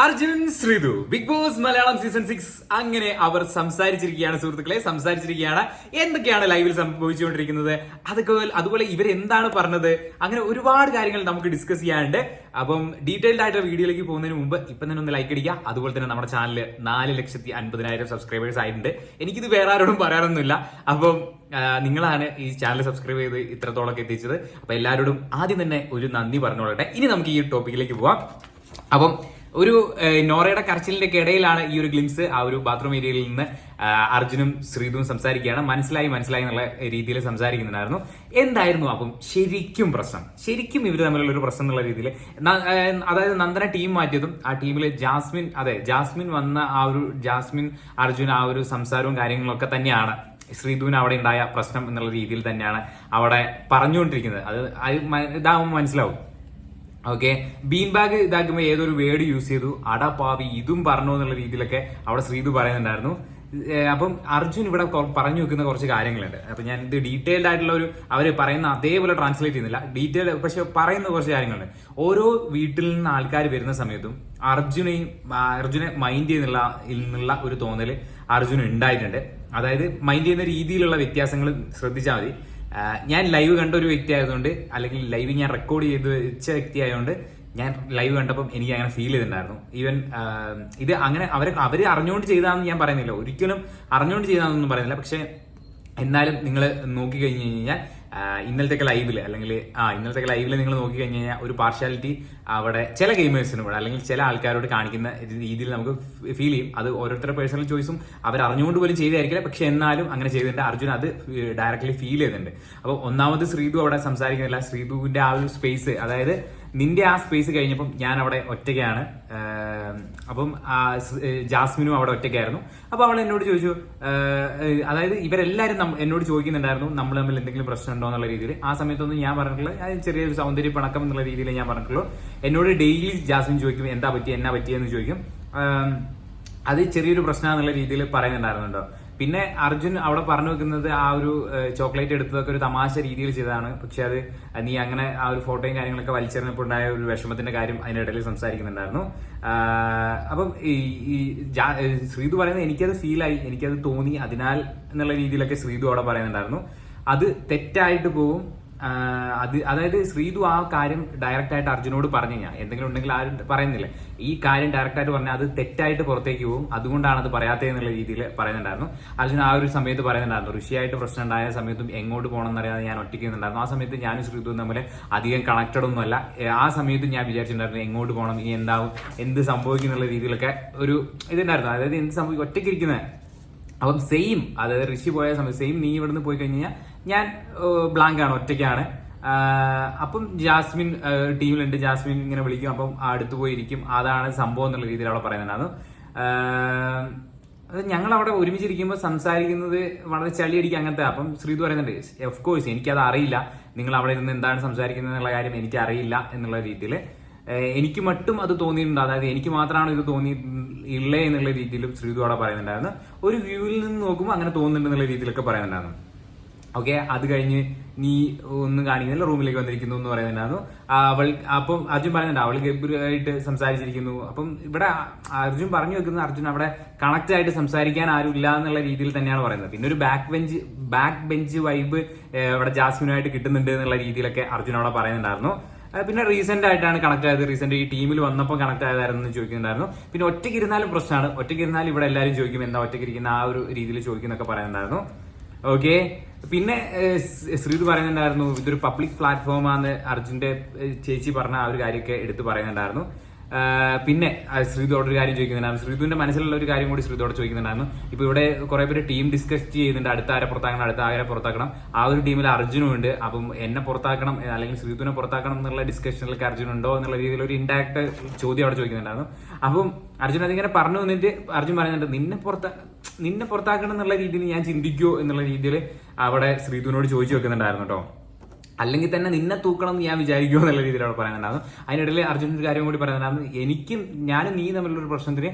Arjun Sreethu big boss Malayalam season six. അങ്ങനെ അവർ സംസാരിച്ചിരിക്കുകയാണ് സുഹൃത്തുക്കളെ സംസാരിച്ചിരിക്കുകയാണ്. എന്തൊക്കെയാണ് ലൈവിൽ സംഭവിച്ചുകൊണ്ടിരിക്കുന്നത്? അതൊക്കെ അതുപോലെ ഇവരെന്താണ് പറഞ്ഞത്? അങ്ങനെ ഒരുപാട് കാര്യങ്ങൾ നമുക്ക് ഡിസ്കസ് ചെയ്യാനുണ്ട്. അപ്പം ഡീറ്റെയിൽഡ് ആയിട്ടുള്ള വീഡിയോയിലേക്ക് പോകുന്നതിന് മുമ്പ് ഇപ്പം തന്നെ ഒന്ന് ലൈക്ക് അടിക്കുക. അതുപോലെ തന്നെ നമ്മുടെ ചാനൽ നാല് ലക്ഷത്തി അൻപതിനായിരം സബ്സ്ക്രൈബേഴ്സ് ആയിട്ടുണ്ട്. എനിക്കിത് വേറെ ആരോടും പറയാനൊന്നുമില്ല അപ്പം നിങ്ങളാണ് ഈ ചാനൽ സബ്സ്ക്രൈബ് ചെയ്ത് ഇത്രത്തോളം എത്തിച്ചത്. അപ്പൊ എല്ലാവരോടും ആദ്യം തന്നെ ഒരു നന്ദി പറഞ്ഞോളട്ടെ ഇനി നമുക്ക് ഈ ടോപ്പിക്കിലേക്ക് പോവാം. അപ്പം ഒരു നോറയുടെ കരച്ചിലിന്റെ ഇടയിലാണ് ഈ ഒരു ഗ്ലിംസ് ആ ഒരു ബാത്റൂം ഏരിയയിൽ നിന്ന് അർജുനും ശ്രീതും സംസാരിക്കുകയാണ്. മനസ്സിലായി മനസ്സിലായി എന്നുള്ള രീതിയിൽ സംസാരിക്കുന്നുണ്ടായിരുന്നു. എന്തായിരുന്നു അപ്പം ശരിക്കും പ്രശ്നം? ശരിക്കും ഇവർ തമ്മിലുള്ള ഒരു പ്രശ്നം എന്നുള്ള രീതിയിൽ? അതായത് നന്ദന ടീം മാറ്റിയതും ആ ടീമിൽ ജാസ്മിൻ അതെ ജാസ്മിൻ വന്ന ആ ഒരു ജാസ്മിൻ അർജുൻ ആ ഒരു സംസാരവും കാര്യങ്ങളൊക്കെ തന്നെയാണ്. ശ്രീധുവിന് അവിടെ ഉണ്ടായ പ്രശ്നം എന്നുള്ള രീതിയിൽ തന്നെയാണ് അവിടെ പറഞ്ഞുകൊണ്ടിരിക്കുന്നത്. അത് ഇതാകുമ്പോൾ മനസ്സിലാവും. ഓക്കെ ബീൻ ബാഗ് ഇതാക്കുമ്പോൾ ഏതൊരു വേർഡ് യൂസ് ചെയ്തു? അടപാവി ഇതും പറഞ്ഞു എന്നുള്ള രീതിയിലൊക്കെ അവിടെ ശ്രീതു പറയുന്നുണ്ടായിരുന്നു. അപ്പം അർജുൻ ഇവിടെ പറഞ്ഞു വെക്കുന്ന കുറച്ച് കാര്യങ്ങളുണ്ട്. അപ്പൊ ഞാൻ ഇത് ഡീറ്റെയിൽഡ് ആയിട്ടുള്ള ഒരു അവർ പറയുന്ന അതേപോലെ ട്രാൻസ്ലേറ്റ് ചെയ്യുന്നില്ല. ഡീറ്റെയിൽ പക്ഷെ പറയുന്ന കുറച്ച് കാര്യങ്ങളുണ്ട്. ഓരോ വീട്ടിൽ നിന്ന് ആൾക്കാർ വരുന്ന സമയത്തും അർജുനെയും അർജുനെ മൈൻഡ് ചെയ്യുന്നുള്ള എന്നുള്ള ഒരു തോന്നൽ അർജുൻ ഉണ്ടായിട്ടുണ്ട്. അതായത് മൈൻഡ് ചെയ്യുന്ന രീതിയിലുള്ള വ്യത്യാസങ്ങൾ ശ്രദ്ധിച്ചാൽ മതി. ഞാൻ ലൈവ് കണ്ട ഒരു വ്യക്തി ആയതുകൊണ്ട് അല്ലെങ്കിൽ ലൈവ് ഞാൻ റെക്കോർഡ് ചെയ്ത് വെച്ച വ്യക്തി ആയതുകൊണ്ട് ഞാൻ ലൈവ് കണ്ടപ്പം എനിക്ക് അങ്ങനെ ഫീൽ ചെയ്തിട്ടുണ്ടായിരുന്നു. ഈവൻ ഇത് അങ്ങനെ അവർ അവർ അറിഞ്ഞുകൊണ്ട് ചെയ്താന്ന് ഞാൻ പറയുന്നില്ല. ഒരിക്കലും അറിഞ്ഞുകൊണ്ട് ചെയ്താന്നൊന്നും പറയുന്നില്ല. പക്ഷേ എന്നാലും നിങ്ങൾ നോക്കി കഴിഞ്ഞു കഴിഞ്ഞാൽ ഇന്നലത്തെ ലൈവിൽ അല്ലെങ്കിൽ ആ ഇന്നലത്തെ ലൈവിൽ നിങ്ങൾ നോക്കി കഴിഞ്ഞു കഴിഞ്ഞാൽ ഒരു പാർഷ്യാലിറ്റി അവിടെ ചില ഗെയിമേഴ്സിനും കൂടെ അല്ലെങ്കിൽ ചില ആൾക്കാരോട് കാണിക്കുന്ന രീതിയിൽ നമുക്ക് ഫീൽ ചെയ്യും. അത് ഓരോരുത്തരുടെ പേഴ്സണൽ ചോയ്സും അവർ അറിഞ്ഞുകൊണ്ട് പോലും ചെയ്തായിരിക്കില്ല. പക്ഷെ എന്നാലും അങ്ങനെ ചെയ്തിട്ടുണ്ട്. അർജുൻ അത് ഡയറക്റ്റ്ലി ഫീൽ ചെയ്തിട്ടുണ്ട്. അപ്പോൾ ഒന്നാമത് ശ്രീതു അവിടെ സംസാരിക്കുന്നില്ല. ശ്രീതുവിന്റെ ആ ഒരു സ്പേസ് അതായത് നിന്റെ ആ സ്പേസ് കഴിഞ്ഞപ്പം ഞാൻ അവിടെ ഒറ്റയ്ക്കാണ് അപ്പം ജാസ്മിനും അവിടെ ഒറ്റയ്ക്കായിരുന്നു. അപ്പൊ അവൾ എന്നോട് ചോദിച്ചു അതായത് ഇവരെല്ലാരും എന്നോട് ചോദിക്കുന്നുണ്ടായിരുന്നു നമ്മൾ തമ്മിൽ എന്തെങ്കിലും പ്രശ്നം ഉണ്ടോ? എന്നുള്ള രീതിയിൽ. ആ സമയത്തൊന്നും ഞാൻ പറഞ്ഞിട്ടുള്ള ഞാൻ ചെറിയൊരു സൗന്ദര്യ പണക്കം എന്നുള്ള രീതിയിൽ ഞാൻ പറഞ്ഞിട്ടുള്ളൂ. എന്നോട് ഡെയിലി ജാസ്മിൻ ചോദിക്കും എന്താ പറ്റി എന്നാ പറ്റിയെന്ന് ചോദിക്കും. അത് ചെറിയൊരു പ്രശ്നമാണെന്നുള്ള രീതിയിൽ പറയുന്നുണ്ടായിരുന്നുണ്ടോ? പിന്നെ അർജുൻ അവിടെ പറഞ്ഞു വെക്കുന്നത് ആ ഒരു ചോക്ലേറ്റ് എടുത്തതൊക്കെ ഒരു തമാശ രീതിയിൽ ചെയ്തതാണ്. പക്ഷെ അത് നീ അങ്ങനെ ആ ഒരു ഫോട്ടോയും കാര്യങ്ങളൊക്കെ വലിച്ചെറിഞ്ഞപ്പോൾ ഉണ്ടായ ഒരു വിഷമത്തിന്റെ കാര്യം അതിനിടയിൽ സംസാരിക്കുന്നുണ്ടായിരുന്നു. അപ്പം ഈ ശ്രീതു പറയുന്നത് എനിക്കത് ഫീലായി എനിക്കത് തോന്നി. അതിനാൽ എന്നുള്ള രീതിയിലൊക്കെ ശ്രീതു അവിടെ പറയുന്നുണ്ടായിരുന്നു. അത് തെറ്റായിട്ട് പോവും. അത് അതായത് ശ്രീതു ആ കാര്യം ഡയറക്റ്റ് ആയിട്ട് അർജുനോട് പറഞ്ഞു ഞാൻ. എന്തെങ്കിലും ഉണ്ടെങ്കിൽ ആരും പറയുന്നില്ല. ഈ കാര്യം ഡയറക്റ്റ് ആയിട്ട് പറഞ്ഞാൽ അത് തെറ്റായിട്ട് പുറത്തേക്ക് പോകും. അതുകൊണ്ടാണ് അത് പറയാത്തത് എന്നുള്ള രീതിയിൽ പറയുന്നുണ്ടായിരുന്നു. അർജുൻ ആ ഒരു സമയത്ത് പറയുന്നുണ്ടായിരുന്നു. ഋഷിയായിട്ട് പ്രശ്നം ഉണ്ടായ സമയത്തും എങ്ങോട്ട് പോകണം എന്നറിയാതെ ഞാൻ ഒറ്റയ്ക്കുന്നുണ്ടായിരുന്നു ആ സമയത്ത് ഞാനും ശ്രീതു തമ്മിൽ അധികം കണക്റ്റഡ് ഒന്നുമല്ല. ആ സമയത്ത് ഞാൻ വിചാരിച്ചിട്ടുണ്ടായിരുന്നു എങ്ങോട്ട് പോകണം ഇനി എന്താവും എന്ത് സംഭവിക്കും എന്നുള്ള രീതിയിലൊക്കെ ഒരു ഇതുണ്ടായിരുന്നു. അതായത് എന്ത് സംഭവിക്കും? ഒറ്റയ്ക്ക് ഇരിക്കുന്നത് അപ്പം സെയിം അതായത് ഋഷി പോയ സമയത്ത് സെയിം നീ ഇവിടുന്ന് പോയി കഴിഞ്ഞ് കഴിഞ്ഞാൽ ഞാൻ ബ്ലാങ്ക് ആണ് ഒറ്റയ്ക്കാണ്. അപ്പം ജാസ്മിൻ ടീമിലുണ്ട്. ജാസ്മിൻ ഇങ്ങനെ വിളിക്കും. അപ്പം അടുത്ത് പോയിരിക്കും. അതാണ് സംഭവം എന്നുള്ള രീതിയിൽ അവിടെ പറയുന്നുണ്ടായിരുന്നു അത് ഞങ്ങൾ അവിടെ ഒരുമിച്ചിരിക്കുമ്പോൾ സംസാരിക്കുന്നത് വളരെ ചളിയടിക്കുക അങ്ങനത്തെ. അപ്പം ശ്രീതു പറയുന്നുണ്ട് ഓഫ് കോഴ്സ് എനിക്കത് അറിയില്ല. നിങ്ങൾ അവിടെ ഇരുന്ന് എന്താണ് സംസാരിക്കുന്നത് എന്നുള്ള കാര്യം എനിക്കറിയില്ല എന്നുള്ള രീതിയിൽ എനിക്ക് മട്ടും അത് തോന്നിയിട്ടുണ്ട്. അതായത് എനിക്ക് മാത്രമാണ് ഇത് തോന്നി ഇല്ലേ എന്നുള്ള രീതിയിലും ശ്രീതു അവിടെ പറയുന്നുണ്ടായിരുന്നു. ഒരു വ്യൂവിൽ നിന്ന് നോക്കുമ്പോൾ അങ്ങനെ തോന്നുന്നുണ്ട് എന്നുള്ള രീതിയിലൊക്കെ പറയുന്നുണ്ടായിരുന്നു. ഓക്കെ അത് കഴിഞ്ഞ് നീ ഒന്നും കാണിക്കുന്നില്ല റൂമിലേക്ക് വന്നിരിക്കുന്നു എന്ന് പറയുന്നുണ്ടായിരുന്നു. അവൾ അപ്പം അർജുൻ പറയുന്നുണ്ട് അവൾ ഗംഭീരമായിട്ട് സംസാരിച്ചിരിക്കുന്നു. അപ്പം ഇവിടെ അർജുൻ പറഞ്ഞു വെക്കുന്നത് അർജുൻ അവിടെ കണക്റ്റ് ആയിട്ട് സംസാരിക്കാൻ ആരും ഇല്ല എന്നുള്ള രീതിയിൽ തന്നെയാണ് പറയുന്നത്. പിന്നെ ഒരു back bench back bench vibe ഇവിടെ ജാസ്മിനുമായിട്ട് കിട്ടുന്നുണ്ട് എന്നുള്ള രീതിയിലൊക്കെ അർജുൻ അവിടെ പറയുന്നുണ്ടായിരുന്നു. പിന്നെ റീസെന്റ് ആയിട്ടാണ് കണക്ട് ആയത്. റീസെന്റ് ഈ ടീമിൽ വന്നപ്പോൾ കണക്ട് ആയതായിരുന്നു ചോദിക്കുന്നുണ്ടായിരുന്നു. പിന്നെ ഒറ്റയ്ക്ക് ഇരുന്നാലും പ്രശ്നമാണ്. ഒറ്റയ്ക്ക് ഇരുന്നാലും ഇവിടെ എല്ലാവരും ചോദിക്കും എന്താ ഒറ്റയ്ക്ക് ഇരിക്കുന്ന? ആ ഒരു രീതിയിൽ ചോദിക്കുന്നൊക്കെ പറയുന്നുണ്ടായിരുന്നു. ഓക്കെ പിന്നെ ശ്രീത് പറയുന്നുണ്ടായിരുന്നു ഇതൊരു പബ്ലിക് പ്ലാറ്റ്ഫോമാണ് അർജുന്റെ ചേച്ചി പറഞ്ഞ ആ ഒരു കാര്യമൊക്കെ എടുത്തു പറയുന്നുണ്ടായിരുന്നു. പിന്നെ ശ്രീതോട് ഒരു കാര്യം ചോദിക്കുന്നുണ്ടായിരുന്നു. ശ്രീതുവിന്റെ മനസ്സിലുള്ള ഒരു കാര്യം കൂടി ശ്രീതോട് ചോദിക്കുന്നുണ്ടായിരുന്നു. ഇപ്പൊ ഇവിടെ കുറെ പേര് ടീം ഡിസ്കസ് ചെയ്യുന്നുണ്ട്. അടുത്ത ആരെ പുറത്താക്കണം അടുത്ത ആരെ പുറത്താക്കണം. ആ ഒരു ടീമിൽ അർജുനും ഉണ്ട്. അപ്പം എന്നെ പുറത്താക്കണം അല്ലെങ്കിൽ ശ്രീതുവിനെ പുറത്താക്കണം എന്നുള്ള ഡിസ്കഷനിലേക്ക് അർജുൻ ഉണ്ടോ എന്നുള്ള രീതിയിൽ ഒരു ഇൻഡാക്ട് ചോദ്യം അവിടെ ചോദിക്കുന്നുണ്ടായിരുന്നു. അപ്പം അർജുൻ അതിങ്ങനെ പറഞ്ഞു വന്നിട്ട് അർജുൻ പറയുന്നുണ്ട് നിന്നെ പുറത്താ നിന്നെ പുറത്താക്കണം എന്നുള്ള രീതിയിൽ ഞാൻ ചിന്തിക്കുമോ എന്നുള്ള രീതിയിൽ അവിടെ ശ്രീതുവിനോട് ചോദിച്ചു വെക്കുന്നുണ്ടായിരുന്നു കേട്ടോ. അല്ലെങ്കിൽ തന്നെ നിന്നെ തൂക്കണം എന്ന് ഞാൻ വിചാരിക്കുമോ എന്നുള്ള രീതിയിൽ അവിടെ അതിനിടയിൽ അർജുൻ ഒരു കാര്യം കൂടി പറയുന്നുണ്ടായിരുന്നു. എനിക്ക് ഞാനും നീ തമ്മിലുള്ള പ്രശ്നത്തിന്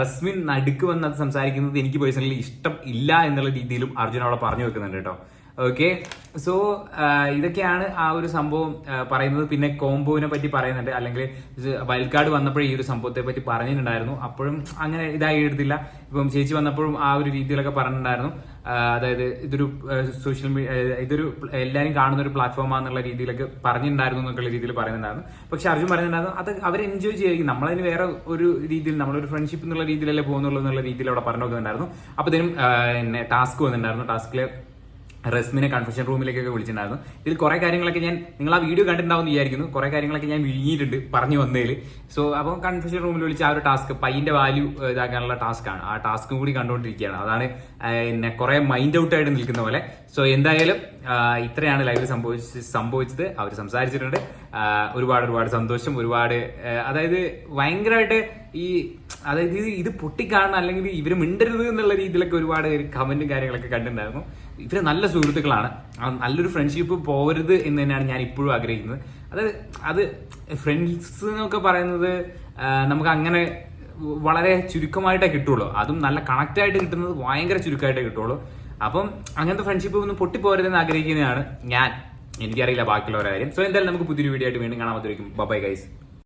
റസ്മിൻ നടുക്ക് വന്ന് സംസാരിക്കുന്നത് എനിക്ക് പേഴ്സണലി ഇഷ്ടം ഇല്ല എന്നുള്ള രീതിയിലും അർജുൻ അവിടെ പറഞ്ഞു വെക്കുന്നുണ്ട് കേട്ടോ. ഓക്കെ സോ ഇതൊക്കെയാണ് ആ ഒരു സംഭവം പറയുന്നത്. പിന്നെ കോംബോവിനെ പറ്റി പറയുന്നുണ്ട്. അല്ലെങ്കിൽ വൈൽഡ് കാർഡ് വന്നപ്പോഴേ ഈ ഒരു സംഭവത്തെ പറ്റി പറഞ്ഞിട്ടുണ്ടായിരുന്നു. അപ്പോഴും അങ്ങനെ ഇതായി എടുത്തില്ല. ഇപ്പം ചേച്ചി വന്നപ്പോഴും ആ ഒരു രീതിയിലൊക്കെ പറഞ്ഞിട്ടുണ്ടായിരുന്നു. അതായത് ഇതൊരു സോഷ്യൽ മീഡിയ ഇതൊരു എല്ലാവരും കാണുന്ന ഒരു പ്ലാറ്റ്ഫോം ആണെന്നുള്ള രീതിയിലൊക്കെ പറഞ്ഞിട്ടുണ്ടായിരുന്നു എന്നൊക്കെയുള്ള രീതിയിൽ പറയുന്നുണ്ടായിരുന്നു. പക്ഷെ അർജുൻ പറഞ്ഞിട്ടുണ്ടായിരുന്നു അത് അവർ എൻജോയ് ചെയ്യായിരിക്കും നമ്മളതിന് വേറെ ഒരു രീതിയിൽ നമ്മളൊരു ഫ്രണ്ട്ഷിപ്പ് എന്നുള്ള രീതിയിലല്ലേ പോകുന്നുള്ളൂ എന്നുള്ള രീതിയിൽ അവിടെ പറഞ്ഞു നോക്കുന്നുണ്ടായിരുന്നു അപ്പൊ ഇതിനും പിന്നെ ടാസ്ക് വന്നിട്ടുണ്ടായിരുന്നു. ടാസ്കിൽ റസ്മിനെ കൺഫെഷൻ റൂമിലേക്കൊക്കെ വിളിച്ചിട്ടുണ്ടായിരുന്നു. ഇതിൽ കുറെ കാര്യങ്ങളൊക്കെ ഞാൻ നിങ്ങൾ ആ വീഡിയോ കണ്ടിട്ടുണ്ടാവും വിചാരിക്കുന്നു. കുറെ കാര്യങ്ങളൊക്കെ ഞാൻ വിഴുങ്ങിയിട്ടുണ്ട് പറഞ്ഞു വന്നതിൽ സോ അപ്പോൾ കൺഫെഷൻ റൂമിൽ വിളിച്ച ആ ഒരു ടാസ്ക് പയ്യന്റെ വാല്യൂ ഇതാക്കാനുള്ള ടാസ്ക് ആണ്. ആ ടാസ്ക് കൂടി കണ്ടുകൊണ്ടിരിക്കുകയാണ്. അതാണ് എന്നെ കുറെ മൈൻഡ് ഔട്ട് ആയിട്ട് നിൽക്കുന്ന പോലെ. സോ എന്തായാലും ഇത്രയാണ് ലൈവിൽ സംഭവിച്ച് സംഭവിച്ചത്. അവർ സംസാരിച്ചിട്ടുണ്ട്. ഒരുപാട് ഒരുപാട് സന്തോഷം ഒരുപാട് അതായത് ഭയങ്കരമായിട്ട് ഈ അതായത് ഇത് പൊട്ടിക്കാണണം അല്ലെങ്കിൽ ഇവർ മിണ്ടരുത് എന്നുള്ള രീതിയിലൊക്കെ ഒരുപാട് കമന്റും കാര്യങ്ങളൊക്കെ കണ്ടിട്ടുണ്ടായിരുന്നു. ഇവർ നല്ല സുഹൃത്തുക്കളാണ്. നല്ലൊരു ഫ്രണ്ട്ഷിപ്പ് പോരുത് എന്ന് തന്നെയാണ് ഞാൻ ഇപ്പോഴും ആഗ്രഹിക്കുന്നത്. അത് അത് ഫ്രണ്ട്സ് എന്നൊക്കെ പറയുന്നത് നമുക്ക് അങ്ങനെ വളരെ ചുരുക്കമായിട്ടേ കിട്ടുള്ളൂ. അതും നല്ല കണക്റ്റായിട്ട് കിട്ടുന്നത് ഭയങ്കര ചുരുക്കമായിട്ടേ കിട്ടുള്ളൂ. അപ്പം അങ്ങനത്തെ ഫ്രണ്ട്ഷിപ്പ് ഒന്നും പൊട്ടിപ്പോരുതെന്ന് ആഗ്രഹിക്കുന്നതാണ് ഞാൻ. എനിക്കറിയില്ല ബാക്കിയുള്ളവരായാലും സോ എന്തായാലും നമുക്ക് പുതിയൊരു വീഡിയോ ആയിട്ട് വീണ്ടും കാണാൻ പറ്റുമായിരിക്കും ബൈ ഗൈസ്